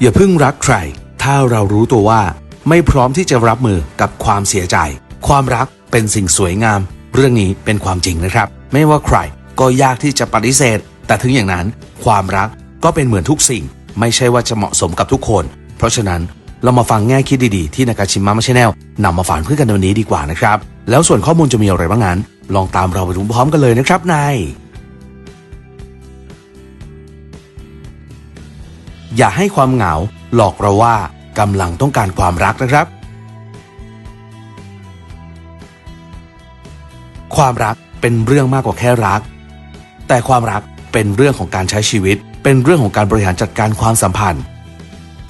อย่าเพิ่งรักใคร ถ้าเรารู้ตัวว่า ไม่พร้อมที่จะรับมือกับความเสียใจ ความรักเป็นสิ่งสวยงาม เรื่องนี้เป็นความจริงนะครับ ไม่ว่าใครก็ยากที่จะปฏิเสธ แต่ถึงอย่างนั้น ความรักก็เป็นเหมือนทุกสิ่ง ไม่ใช่ว่าจะเหมาะสมกับทุกคน เพราะฉะนั้นเรามาฟังแง่คิดดีๆ ที่นากาชิมะมาชแนลนำมาฝากเพื่อนกันในวันนี้ดีกว่านะครับ แล้วส่วนข้อมูลจะมีอะไรบ้างนั้น ลองตามเราไปดูพร้อมกันเลยนะครับใน อย่าให้ความเหงาหลอกเราว่ากำลังต้องการความรักนะครับ ความรักเป็นเรื่องมากกว่าแค่รัก แต่ความรักเป็นเรื่องของการใช้ชีวิต เป็นเรื่องของการบริหารจัดการความสัมพันธ์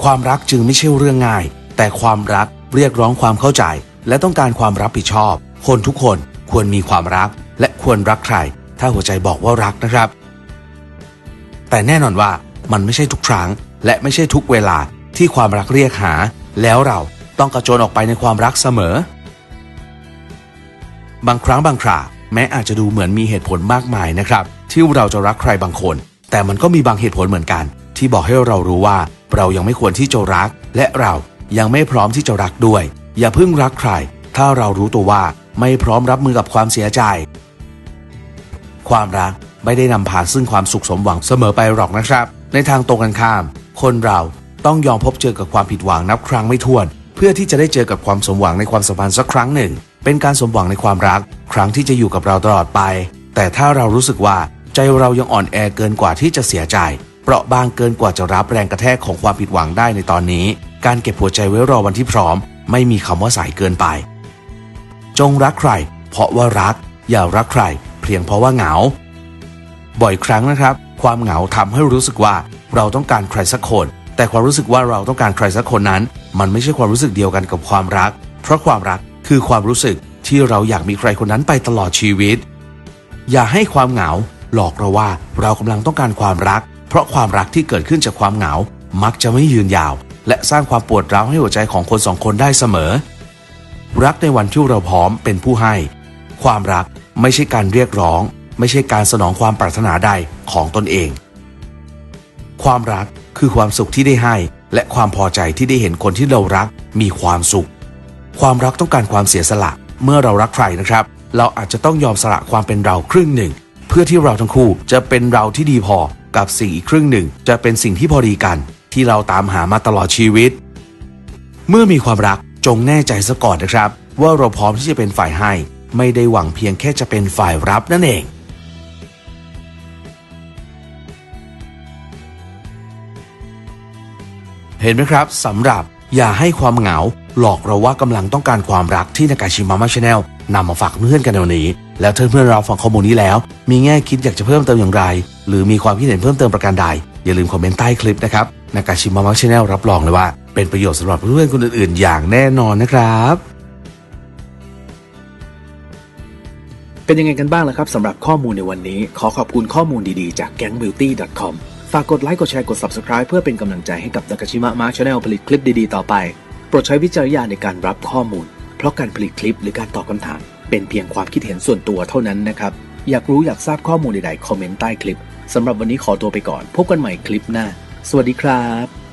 ความรักจึงไม่ใช่เรื่องง่าย แต่ความรักเรียกร้องความเข้าใจ และต้องการความรับผิดชอบ คนทุกคนควรมีความรัก และควรรักใคร ถ้าหัวใจบอกว่ารักนะครับ แต่แน่นอนว่า มันไม่ใช่ทุกครั้ง และไม่ใช่ทุกเวลาที่ความรักเรียกหา แล้วเราต้องกระโจนออกไปในความรักเสมอ บางครั้งบางคราแม้อาจจะดูเหมือนมีเหตุผลมากมายนะครับ ที่เราจะรักใครบางคน แต่มันก็มีบางเหตุผลเหมือนกัน ที่บอกให้เรารู้ว่าเรายังไม่ควรที่จะรัก และเรายังไม่พร้อมที่จะรักด้วย อย่าเพิ่งรักใคร ถ้าเรารู้ตัวว่าไม่พร้อมรับมือกับความเสียใจ ความรักไม่ได้นำพาซึ่งความสุขสมหวังเสมอไปหรอกนะครับ ในทางตรงกันข้าม คนเราต้องยอมพบเจอกับความผิดหวังนับครั้งไม่ถ้วน เพื่อที่จะได้เจอกับความสมหวังในความสัมพันธ์สักครั้งหนึ่ง เป็นการสมหวังในความรัก ครั้งที่จะอยู่กับเราตลอดไป แต่ถ้าเรารู้สึกว่าใจเรายังอ่อนแอเกินกว่าที่จะเสียใจเปราะบางเกินกว่าจะรับแรงกระแทกของความผิดหวังได้ในตอนนี้ การเก็บหัวใจไว้รอวันที่พร้อม ไม่มีคำว่าสายเกินไป จงรักใคร เพราะว่ารัก อย่ารักใคร เพียงเพราะว่าเหงา บ่อยครั้งนะครับ ความเหงาทำให้รู้สึกว่าเราต้องการใครสักคน แต่ความรู้สึกว่าเราต้องการใครสักคนนั้น มันไม่ใช่ความรู้สึกเดียวกันกับความรัก เพราะความรักคือความรู้สึกที่เราอยากมีใครคนนั้นไปตลอดชีวิต อย่าให้ความเหงาหลอกเราว่าเรากำลังต้องการความรัก เพราะความรักที่เกิดขึ้นจากความเหงา มักจะไม่ยืนยาว และสร้างความปวดร้าวให้หัวใจของคนสองคนได้เสมอ รักในวันที่เราพร้อมเป็นผู้ให้ ความรักไม่ใช่การเรียกร้อง ไม่ใช่การสนองความปรารถนาใดของตนเอง ความรักคือความสุขที่ได้ให้ และความพอใจที่ได้เห็นคนที่เรารักมีความสุข ความรักต้องการความเสียสละเมื่อเรารักใครนะครับ เราอาจจะต้องยอมสละความเป็นเราครึ่งหนึ่ง เพื่อที่เราทั้งคู่จะเป็นเราที่ดีพอกับสิ่งอีกครึ่งหนึ่ง จะเป็นสิ่งที่พอดีกัน ที่เราตามหามาตลอดชีวิต เมื่อมีความรักจงแน่ใจซะก่อนนะครับ ว่าเราพร้อมที่จะเป็นฝ่ายให้ ไม่ได้หวังเพียงแค่จะเป็นฝ่ายรับนั่นเอง เห็นไหมครับสำหรับอย่าให้ความเหงา หลอกเราว่ากำลังต้องการความรักที่นากาชิมะมาชาแนลนำมาฝากเพื่อนกันในวันนี้ แล้วเพื่อนเราฟังข้อมูลนี้แล้ว มีแง่คิดอยากจะเพิ่มเติมอย่างไร หรือมีความคิดเห็นเพิ่มเติมประการใด อย่าลืมคอมเมนต์ใต้คลิปนะครับนากาชิมะมาชาแนลรับรองเลยว่า เป็นประโยชน์สำหรับเพื่อนๆคนอื่นๆ อย่างแน่นอนนะครับเป็นยังไงกันบ้างล่ะครับสำหรับข้อมูลในวันนี้ ขอขอบคุณข้อมูลดีๆ จาก gangbeauty.com ฝากกดไลค์กดแชร์กด subscribe เพื่อเป็นกำลังใจให้กับ Nakashima Mark Channel ผลิตคลิปดีๆ ต่อไป โปรดใช้วิจารณญาณในการรับข้อมูล เพราะการผลิตคลิปหรือการตอบคำถาม เป็นเพียงความคิดเห็นส่วนตัวเท่านั้นนะครับ อยากรู้อยากทราบข้อมูลใดๆคอมเมนต์ใต้คลิปสำหรับวันนี้ขอตัวไปก่อน พบกันใหม่คลิปหน้า สวัสดีครับ